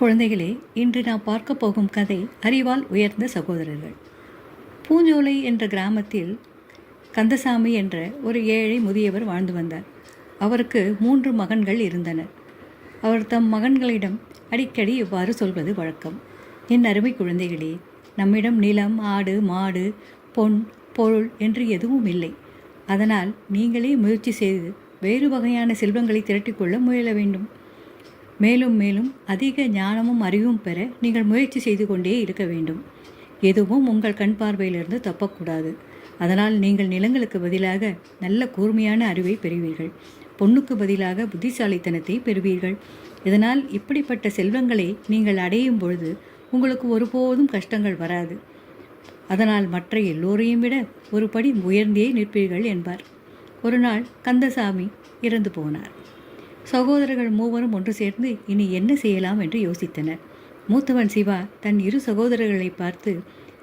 குழந்தைகளே இன்று நாம் பார்க்க போகும் கதை அறிவால் உயர்ந்த சகோதரர்கள். பூஞ்சோலை என்ற கிராமத்தில் கந்தசாமி என்ற ஒரு ஏழை முதியவர் வாழ்ந்து வந்தார். அவருக்கு மூன்று மகன்கள் இருந்தனர். அவர் தம் மகன்களிடம் அடிக்கடி இவ்வாறு சொல்வது வழக்கம். என் அருமை குழந்தைகளே நம்மிடம் நிலம் ஆடு மாடு பொன் பொருள் என்று எதுவும் இல்லை. அதனால் நீங்களே முயற்சி செய்து வேறு வகையான செல்வங்களை திரட்டிக்கொள்ள முயல வேண்டும். மேலும் மேலும் அதிக ஞானமும் அறிவும் பெற நீங்கள் முயற்சி செய்து கொண்டே இருக்க வேண்டும். எதுவும் உங்கள் கண் பார்வையிலிருந்து தப்பக்கூடாது. அதனால் நீங்கள் நிலங்களுக்கு பதிலாக நல்ல கூர்மையான அறிவை பெறுவீர்கள். பொண்ணுக்கு பதிலாக புத்திசாலித்தனத்தை பெறுவீர்கள். இதனால் இப்படிப்பட்ட செல்வங்களை நீங்கள் அடையும் பொழுது உங்களுக்கு ஒருபோதும் கஷ்டங்கள் வராது. அதனால் மற்ற எல்லோரையும் விட ஒரு படி உயர்ந்தே நிற்பீர்கள் என்பார். ஒரு நாள் கந்தசாமி இறந்து போனார். சகோதரர்கள் மூவரும் ஒன்று சேர்ந்து இனி என்ன செய்யலாம் என்று யோசித்தனர். மூத்தவன் சிவா தன் இரு சகோதரர்களை பார்த்து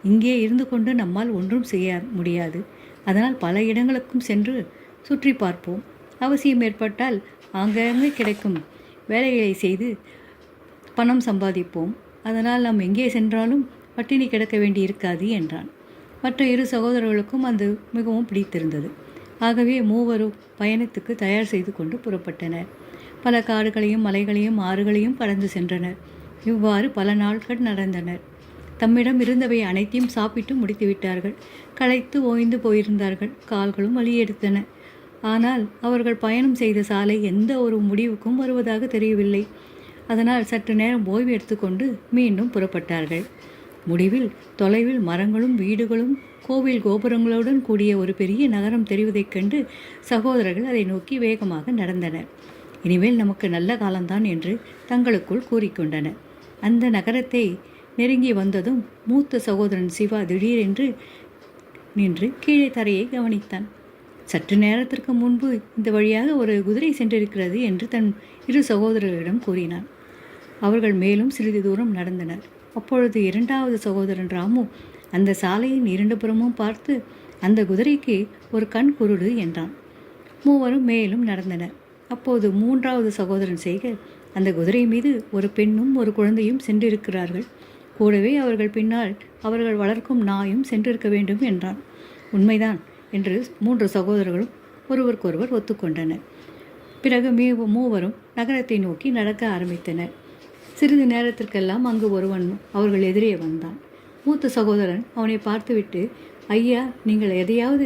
இங்கே இருந்து கொண்டு நம்மால் ஒன்றும் செய்ய முடியாது. அதனால் பல இடங்களுக்கும் சென்று சுற்றி பார்ப்போம். அவசியம் ஏற்பட்டால் அங்கங்கே கிடைக்கும் வேலைகளை செய்து பணம் சம்பாதிப்போம். அதனால் நாம் எங்கே சென்றாலும் பட்டினி கிடக்க வேண்டி இருக்காது என்றான். மற்ற இரு சகோதரர்களுக்கும் அது மிகவும் பிடித்திருந்தது. ஆகவே மூவரும் பயணத்துக்கு தயார் செய்து கொண்டு புறப்பட்டனர். பல காடுகளையும் மலைகளையும் ஆறுகளையும் கடந்து சென்றனர். இவ்வாறு பல நாட்கள் நடந்தனர். தம்மிடம் இருந்தவை அனைத்தையும் சாப்பிட்டு முடித்துவிட்டார்கள். களைத்து ஓய்ந்து போயிருந்தார்கள். கால்களும் வலியெடுத்தன. ஆனால் அவர்கள் பயணம் செய்த சாலை எந்த ஒரு முடிவுக்கும் வருவதாக தெரியவில்லை. அதனால் சற்று நேரம் ஓய்வு எடுத்துக்கொண்டு மீண்டும் புறப்பட்டார்கள். முடிவில் தொலைவில் மரங்களும் வீடுகளும் கோவில் கோபுரங்களுடன் கூடிய ஒரு பெரிய நகரம் தெரிவதைக் கண்டு சகோதரர்கள் அதை நோக்கி வேகமாக நடந்தனர். இனிமேல் நமக்கு நல்ல காலம்தான் என்று தங்களுக்குள் கூறிக்கொண்டனர் அந்த நகரத்தை நெருங்கி வந்ததும் மூத்த சகோதரன் சிவா திடீரென்று நின்று கீழே தரையை கவனித்தான். சற்று நேரத்திற்கு முன்பு இந்த வழியாக ஒரு குதிரை சென்றிருக்கிறது என்று தன் இரு சகோதரர்களிடம் கூறினான். அவர்கள் மேலும் சிறிது தூரம் நடந்தனர். அப்பொழுது இரண்டாவது சகோதரன் ராமு அந்த சாலையின் இரண்டு புறமும் பார்த்து அந்த குதிரைக்கு ஒரு கண் குருடு என்றான். மூவரும் மேலும் நடந்தனர். அப்போது மூன்றாவது சகோதரன் செய்க அந்த குதிரை மீது ஒரு பெண்ணும் ஒரு குழந்தையும் சென்றிருக்கிறார்கள். கூடவே அவர்கள் பின்னால் அவர்கள் வளர்க்கும் நாயும் சென்றிருக்க வேண்டும் என்றான். உண்மைதான் என்று மூன்று சகோதரர்களும் ஒருவருக்கொருவர் ஒத்துக்கொண்டனர். பிறகு மீ மூவரும் நகரத்தை நோக்கி நடக்க ஆரம்பித்தனர். சிறிது நேரத்திற்கெல்லாம் அங்கு ஒருவன் அவர்கள் எதிரே வந்தான். மூத்த சகோதரன் அவனை பார்த்துவிட்டு ஐயா நீங்கள் எதையாவது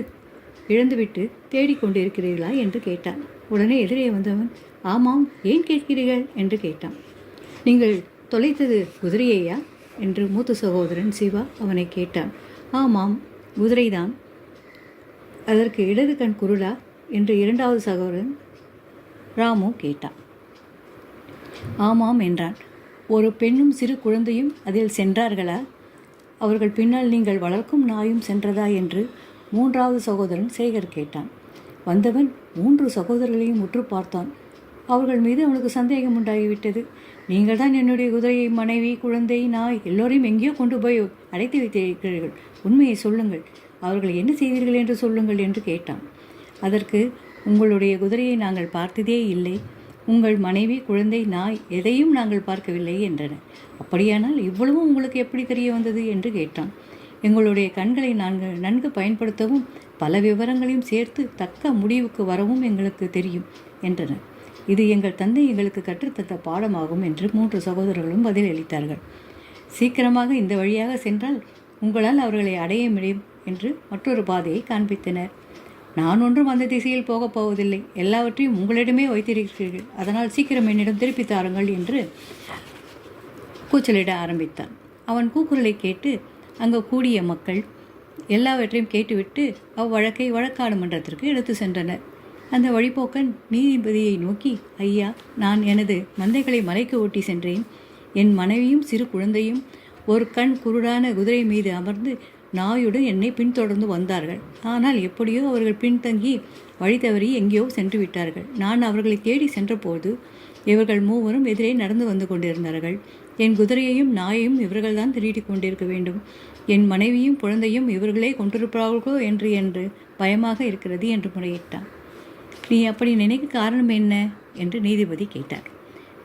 இழந்துவிட்டு தேடிக்கொண்டிருக்கிறீர்களா? என்று கேட்டான். உடனே எதிரே வந்தவன் ஆமாம் ஏன் கேட்கிறீர்கள்? என்று கேட்டான். நீங்கள் தொலைத்தது குதிரையையா? என்று மூத்த சகோதரன் சிவா அவனை கேட்டான். ஆமாம் குதிரைதான். அதற்கு இடது கண் குருளா? என்று இரண்டாவது சகோதரன் ராமு கேட்டான். ஆமாம் என்றான். ஒரு பெண்ணும் சிறு குழந்தையும் அதில் சென்றார்களா? அவர்கள் பின்னால் நீங்கள் வளர்க்கும் நாயும் சென்றதா? என்று மூன்றாவது சகோதரன் சேகர் கேட்டான். வந்தவன் மூன்று சகோதரர்களையும் உற்று பார்த்தான். அவர்கள் மீது அவனுக்கு சந்தேகம் உண்டாகிவிட்டது. நீங்கள் தான் என்னுடைய குதிரையை மனைவி குழந்தை நாய் எல்லோரையும் எங்கேயோ கொண்டு போய் அடைத்து வைத்திருக்கிறீர்கள். உண்மையை சொல்லுங்கள். அவர்கள் என்ன செய்தீர்கள் என்று சொல்லுங்கள் என்று கேட்டான். அதற்கு உங்களுடைய குதிரையை நாங்கள் பார்த்ததே இல்லை. உங்கள் மனைவி குழந்தை நாய் எதையும் நாங்கள் பார்க்கவில்லை என்றனர். அப்படியானால் இவ்வளவும் உங்களுக்கு எப்படி தெரிய வந்தது? என்று கேட்டான். எங்களுடைய கண்களை நாங்கள் நன்கு பயன்படுத்தவும் பல விவரங்களையும் சேர்த்து தக்க முடிவுக்கு வரவும் எங்களுக்கு தெரியும் என்றனர். இது எங்கள் தந்தை எங்களுக்கு கற்றுத்தந்த பாடமாகும் என்று மூன்று சகோதரர்களும் பதிலளித்தார்கள். சீக்கிரமாக இந்த வழியாக சென்றால் உங்களால் அவர்களை அடைய முடியும் என்று மற்றொரு பாதையை காண்பித்தனர். நான் ஒன்றும் அந்த திசையில் போகப் போவதில்லை. எல்லாவற்றையும் உங்களிடமே வைத்திருக்கிறீர்கள். அதனால் சீக்கிரம் என்னிடம் திருப்பி தாருங்கள் என்று கூச்சலிட ஆரம்பித்தான். அவன் கூக்குரலை கேட்டு அங்கே கூடிய மக்கள் எல்லாவற்றையும் கேட்டுவிட்டு அவ்வழக்கை வழக்காடு மன்றத்திற்கு எடுத்து சென்றனர். அந்த வழிபோக்கன் நீதிபதியை நோக்கி ஐயா நான் எனது மந்தைகளை மலைக்கு ஓட்டி சென்றேன். என் மனைவியும் சிறு குழந்தையும் ஒரு கண் குருடான குதிரை மீது அமர்ந்து நாயுடன் என்னை பின்தொடர்ந்து வந்தார்கள். ஆனால் எப்படியோ அவர்கள் பின்தங்கி வழி தவறி எங்கேயோ சென்று விட்டார்கள். நான் அவர்களை தேடி சென்றபோது இவர்கள் மூவரும் எதிரே நடந்து வந்து கொண்டிருந்தார்கள். என் குதிரையையும் நாயையும் இவர்கள்தான் திருடிக் கொண்டிருக்க வேண்டும். என் மனைவியும் குழந்தையும் இவர்களே கொண்டிருப்பார்களோ என்று என்று பயமாக இருக்கிறது என்று முறையிட்டான். நீ அப்படி நினைக்க காரணம் என்ன? என்று நீதிபதி கேட்டார்.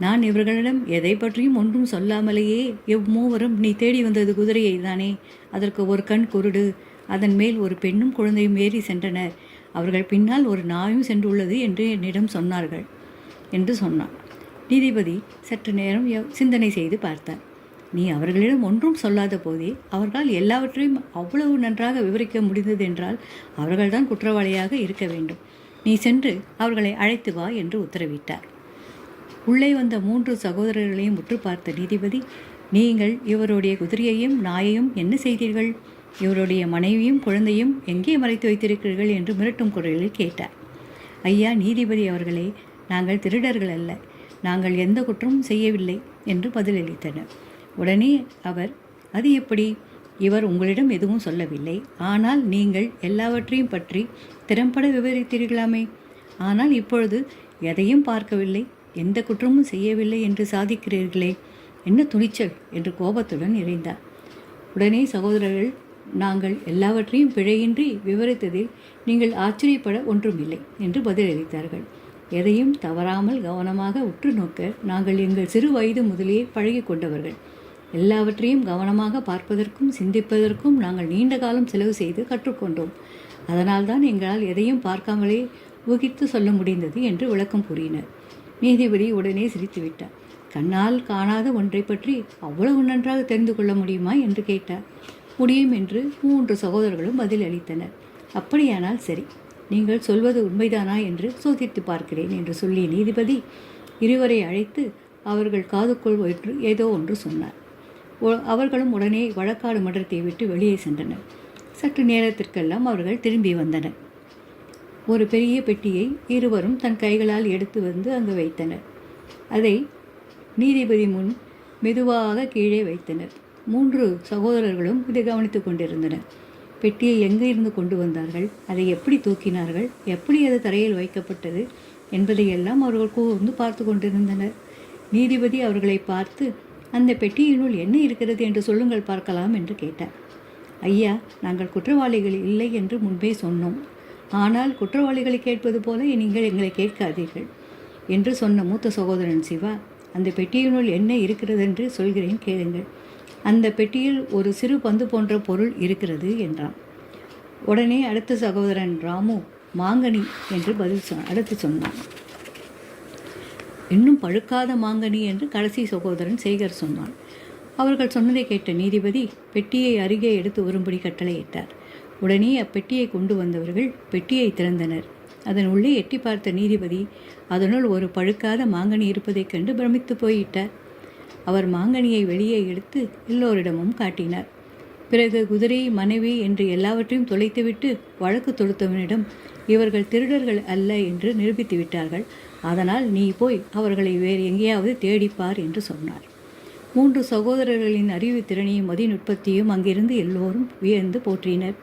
நான் இவர்களிடம் எதை பற்றியும் ஒன்றும் சொல்லாமலேயே எவ்வூவரும் நீ தேடி வந்தது குதிரையை தானே? அதற்கு ஒரு கண் குருடு. அதன் மேல் ஒரு பெண்ணும் குழந்தையும் ஏறி சென்றனர். அவர்கள் பின்னால் ஒரு நாயும் சென்றுள்ளது என்று என்னிடம் சொன்னார்கள் என்று சொன்னான். நீதிபதி சற்று நேரம் சிந்தனை செய்து பார்த்தார் நீ அவர்களிடம் ஒன்றும் சொல்லாத போதே அவர்களால் எல்லாவற்றையும் அவ்வளவு நன்றாக விவரிக்க முடிந்தது என்றால் அவர்கள்தான் குற்றவாளியாக இருக்க வேண்டும். நீ சென்று அவர்களை அழைத்து வா என்று உத்தரவிட்டார். உள்ளே வந்த மூன்று சகோதரர்களையும் உற்று பார்த்த நீதிபதி நீங்கள் இவருடைய குதிரையையும் நாயையும் என்ன செய்தீர்கள்? இவருடைய மனைவியும் குழந்தையும் எங்கே மறைத்து வைத்திருக்கிறீர்கள்? என்று மிரட்டும் குரலில் கேட்டார். ஐயா நீதிபதி அவர்களே நாங்கள் திருடர்கள் அல்ல. நாங்கள் எந்த குற்றமும் செய்யவில்லை என்று பதிலளித்தனர். உடனே அவர் அது எப்படி? இவர் உங்களிடம் எதுவும் சொல்லவில்லை. ஆனால் நீங்கள் எல்லாவற்றையும் பற்றி திறம்பட விவரித்தீர்களாமே. ஆனால் இப்பொழுது எதையும் பார்க்கவில்லை. எந்த குற்றமும் செய்யவில்லை என்று சாதிக்கிறீர்களே. என்ன துணிச்சல்? என்று கோபத்துடன் இறைந்தார் உடனே சகோதரர்கள் நாங்கள் எல்லாவற்றையும் பிழையின்றி விவரித்ததில் நீங்கள் ஆச்சரியப்பட ஒன்றுமில்லை என்று பதிலளித்தார்கள். எதையும் தவறாமல் கவனமாக உற்று நோக்க நாங்கள் எங்கள் சிறு வயது முதலே பழகி கொண்டவர்கள். எல்லாவற்றையும் கவனமாக பார்ப்பதற்கும் சிந்திப்பதற்கும் நாங்கள் நீண்ட காலம் செலவு செய்து கற்றுக்கொண்டோம். அதனால்தான் எங்களால் எதையும் பார்க்காமலே ஊகித்து சொல்ல முடிந்தது என்று விளக்கம் கூறினர். நீதிபதி உடனே சிரித்துவிட்டார் கண்ணால் காணாத ஒன்றை பற்றி அவ்வளவு நன்றாக தெரிந்து கொள்ள முடியுமா என்று கேட்டார். முடியும் என்று மூன்று சகோதரர்களும் பதில் அளித்தனர். அப்படியானால் சரி நீங்கள் சொல்வது உண்மைதானா என்று சோதித்து பார்க்கிறேன் என்று சொல்லிய நீதிபதி இருவரை அழைத்து அவர்கள் காதுக்குள் ஒன்று ஏதோ ஒன்று சொன்னார். அவர்களும் உடனே வழக்காடு மன்றத்தை விட்டு வெளியே சென்றனர். சற்று நேரத்திற்கெல்லாம் அவர்கள் திரும்பி வந்தனர். ஒரு பெரிய பெட்டியை இருவரும் தன் கைகளால் எடுத்து வந்து அங்கு வைத்தனர். அதை நீதிபதி முன் மெதுவாக கீழே வைத்தனர். மூன்று சகோதரர்களும் இதை கவனித்துக் கொண்டிருந்தனர். பெட்டியை எங்கே இருந்து கொண்டு வந்தார்கள்? அதை எப்படி தூக்கினார்கள்? எப்படி அது தரையில் வைக்கப்பட்டது? என்பதையெல்லாம் அவர்கள் கூர்ந்து பார்த்து கொண்டிருந்தனர். நீதிபதி அவர்களை பார்த்து அந்த பெட்டியினுள் என்ன இருக்கிறது என்று சொல்லுங்கள் பார்க்கலாம் என்று கேட்டார். ஐயா நாங்கள் குற்றவாளிகள் இல்லை என்று முன்பே சொன்னோம். ஆனால் குற்றவாளிகளை கேட்பது போல நீங்கள் எங்களை கேட்காதீர்கள் என்று சொன்ன மூத்த சகோதரன் சிவா அந்த பெட்டியினுள் என்ன இருக்கிறது என்று சொல்கிறேன் கேளுங்கள். அந்த பெட்டியில் ஒரு சிறு பந்து போன்ற பொருள் இருக்கிறது என்றான். உடனே அடுத்த சகோதரன் ராமு மாங்கனி என்று பதில் சொ அடுத்து சொன்னான். இன்னும் பழுக்காத மாங்கனி என்று கடைசி சகோதரன் சேகர் சொன்னான். அவர்கள் சொன்னதை கேட்ட நீதிபதி பெட்டியை அருகே எடுத்து வரும்படி கட்டளையிட்டார். உடனே அப்பெட்டியை கொண்டு வந்தவர்கள் பெட்டியை திறந்தனர். அதன் உள்ளே எட்டி பார்த்த நீதிபதி அதனுள் ஒரு பழுக்காத மாங்கனி இருப்பதைக் கண்டு பிரமித்து போயிட்டார் அவர் மாங்கனியை வெளியே எடுத்து எல்லோரிடமும் காட்டினார். பிறகு குதிரை மனைவி என்று எல்லாவற்றையும் தொலைத்துவிட்டு வழக்கு தொடுத்தவனிடம் இவர்கள் திருடர்கள் அல்ல என்று நிரூபித்து விட்டார்கள் அதனால் நீ போய் அவர்களை வேறு எங்கேயாவது தேடிப்பார் என்று சொன்னார். மூன்று சகோதரர்களின் அறிவு திறனையும் மதிநுட்பத்தையும் அங்கிருந்து எல்லோரும் வியந்து போற்றினர்.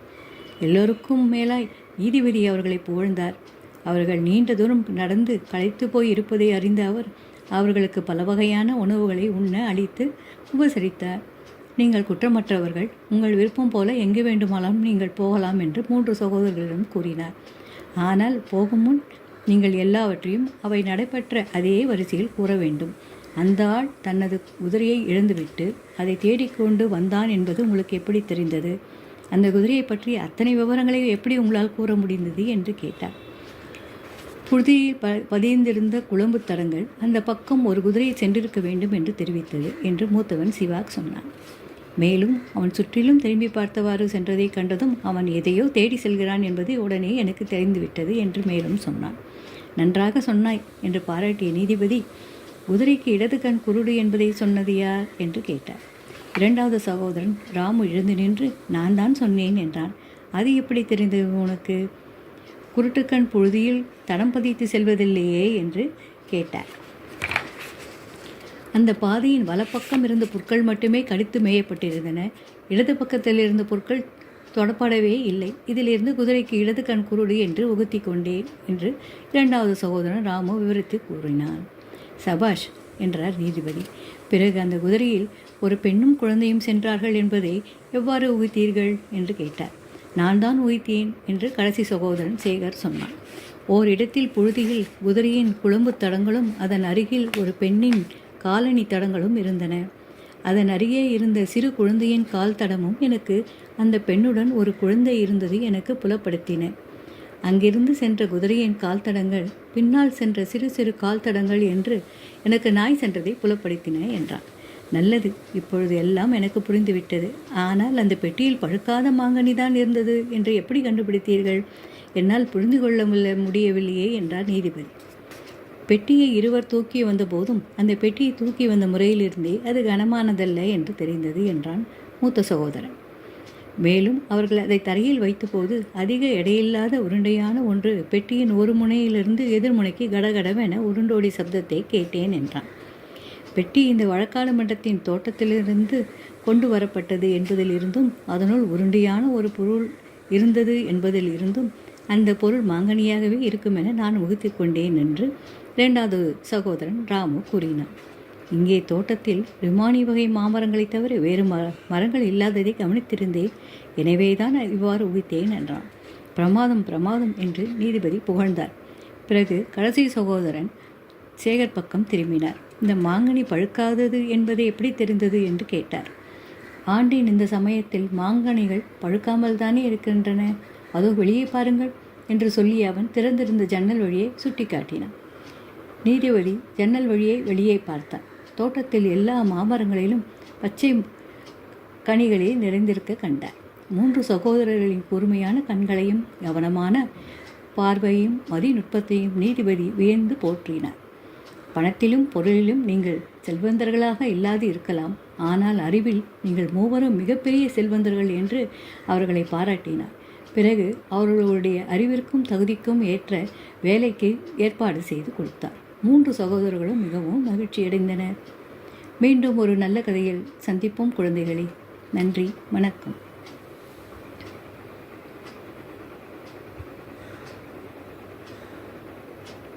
எல்லோருக்கும் மேலாய் நீதிபதி அவர்களை புகழ்ந்தார். அவர்கள் நீண்ட தூரம் நடந்து களைத்து போய் இருப்பதை அறிந்த அவர் அவர்களுக்கு பல வகையான உணவுகளை உண்ண அளித்து உபசரித்தார். நீங்கள் குற்றமற்றவர்கள் உங்கள் விருப்பம் போல எங்கு வேண்டுமானாலும் நீங்கள் போகலாம் என்று மூன்று சகோதரர்களிடம் கூறினார். ஆனால் போகும் முன் நீங்கள் எல்லாவற்றையும் அவை நடைபெற்ற அதே வரிசையில் கூற வேண்டும். அந்த ஆள் தனது குதிரையை இழந்துவிட்டு அதை தேடிக்கொண்டு வந்தான் என்பது உங்களுக்கு எப்படி தெரிந்தது? அந்த குதிரையை பற்றி அத்தனை விவரங்களையும் எப்படி உங்களால் கூற முடிந்தது என்று கேட்டார். குதிரையில் ப பதிந்திருந்த குழம்பு தடங்கள் அந்த பக்கம் ஒரு குதிரையை சென்றிருக்க வேண்டும் என்று தெரிவித்தது என்று மூத்தவன் சிவாக் சொன்னான். மேலும் அவன் சுற்றிலும் திரும்பி பார்த்தவாறு சென்றதை கண்டதும் அவன் எதையோ தேடி செல்கிறான் என்பது உடனே எனக்கு தெரிந்துவிட்டது என்று மேலும் சொன்னான். நன்றாக சொன்னாய் என்று பாராட்டிய நீதிபதி குதிரைக்கு இடது கண் குருடு என்பதை சொன்னது யார் என்று கேட்டார். இரண்டாவது சகோதரன் ராமு எழுந்து நின்று நான் தான் சொன்னேன் என்றான். அது எப்படி தெரிந்தது உனக்கு? குருட்டுக்கண் புழுதியில் தடம் பதித்து செல்வதில்லையே என்று கேட்டார். அந்த பாதையின் வலப்பக்கம் இருந்த புற்கள் மட்டுமே கடித்து மேயப்பட்டிருந்தன. இடது பக்கத்தில் இருந்த புற்கள் தொடப்படவே இல்லை. இதிலிருந்து குதிரைக்கு இடது கண் குருடு என்று உகுத்தி கொண்டேன் என்று இரண்டாவது சகோதரன் ராமு விவரித்து கூறினான் சபாஷ் என்றார் நீதிபதி. பிறகு அந்த குதிரையில் ஒரு பெண்ணும் குழந்தையும் சென்றார்கள் என்பதை எவ்வாறு உகித்தீர்கள் என்று கேட்டார். நான் தான் உகித்தேன் என்று கடைசி சகோதரன் சேகர் சொன்னான் ஓரிடத்தில் புழுதியில் குதிரையின் குழம்பு தடங்களும் அதன் அருகில் ஒரு பெண்ணின் காலணி தடங்களும் இருந்தன. அதன் அருகே இருந்த சிறு குழந்தையின் கால் தடமும் எனக்கு அந்த பெண்ணுடன் ஒரு குழந்தை இருந்தது எனக்கு புலப்படுத்தின. அங்கிருந்து சென்ற குதிரையின் கால் தடங்கள் பின்னால் சென்ற சிறு சிறு கால் தடங்கள் என்று எனக்கு நாய் சென்றதை புலப்படுத்தின என்றான். நல்லது இப்பொழுது எல்லாம் எனக்கு புரிந்துவிட்டது. ஆனால் அந்த பெட்டியில் பழுக்காத மாங்கனி தான் இருந்தது என்று எப்படி கண்டுபிடித்தீர்கள்? என்னால் புரிந்து கொள்ள முடியவில்லையே என்றார் நீதிபதி. பெட்டியை இருவர் தூக்கி வந்த போதும் அந்த பெட்டியை தூக்கி வந்த முறையிலிருந்தே அது கனமானதல்ல என்று தெரிந்தது என்றான் மூத்த சகோதரன். மேலும் அவர்கள் அதை தரையில் வைத்தபோது அதிக எடையில்லாத உருண்டையான ஒன்று பெட்டியின் ஒரு முனையிலிருந்து எதிர்முனைக்கு கடகடவென உருண்டோடி சப்தத்தை கேட்டேன் என்றான். பெட்டி இந்த வழக்காடு மன்றத்தின் தோட்டத்திலிருந்து கொண்டு வரப்பட்டது என்பதிலிருந்தும் அதனுள் உருண்டையான ஒரு பொருள் இருந்தது என்பதில் இருந்தும் அந்த பொருள் மாங்கனியாகவே இருக்கும் என நான் உகுத்தி கொண்டேன் என்று இரண்டாவது சகோதரன் ராமு கூறினான் இங்கே தோட்டத்தில் ரிமானி வகை மாமரங்களைத் தவிர வேறு ம மரங்கள் இல்லாததை கவனித்திருந்தேன். எனவேதான் இவ்வாறு உகித்தேன் என்றான். பிரமாதம் பிரமாதம் என்று நீதிபதி புகழ்ந்தார். பிறகு கடைசி சகோதரன் சேகர் பக்கம் திரும்பினார். இந்த மாங்கனி பழுக்காதது என்பது எப்படி தெரிந்தது என்று கேட்டார். ஆண்டின் இந்த சமயத்தில் மாங்கனிகள் பழுக்காமல் தானே இருக்கின்றன? அதோ வெளியே பாருங்கள் என்று சொல்லி அவன் திறந்திருந்த ஜன்னல் வழியை சுட்டிக்காட்டினான். நீதிபதி ஜன்னல் வழியை வெளியே பார்த்தார் தோட்டத்தில் எல்லா மாமரங்களிலும் பச்சை கனிகளே நிறைந்திருக்க கண்டார். மூன்று சகோதரர்களின் கூர்மையான கண்களையும் கவனமான பார்வையும் மதிநுட்பத்தையும் நீதிபதி வியந்து போற்றினார். பணத்திலும் பொருளிலும் நீங்கள் செல்வந்தர்களாக இல்லாது இருக்கலாம். ஆனால் அறிவில் நீங்கள் மூவரும் மிகப்பெரிய செல்வந்தர்கள் என்று அவர்களை பாராட்டினார். பிறகு அவர்களுடைய அறிவிற்கும் தகுதிக்கும் ஏற்ற வேலைக்கு ஏற்பாடு செய்து கொடுத்தார். மூன்று சகோதரர்களும் மிகவும் மகிழ்ச்சியடைந்தனர். மீண்டும் ஒரு நல்ல கதையில் சந்திப்போம் குழந்தைகளே. நன்றி வணக்கம்.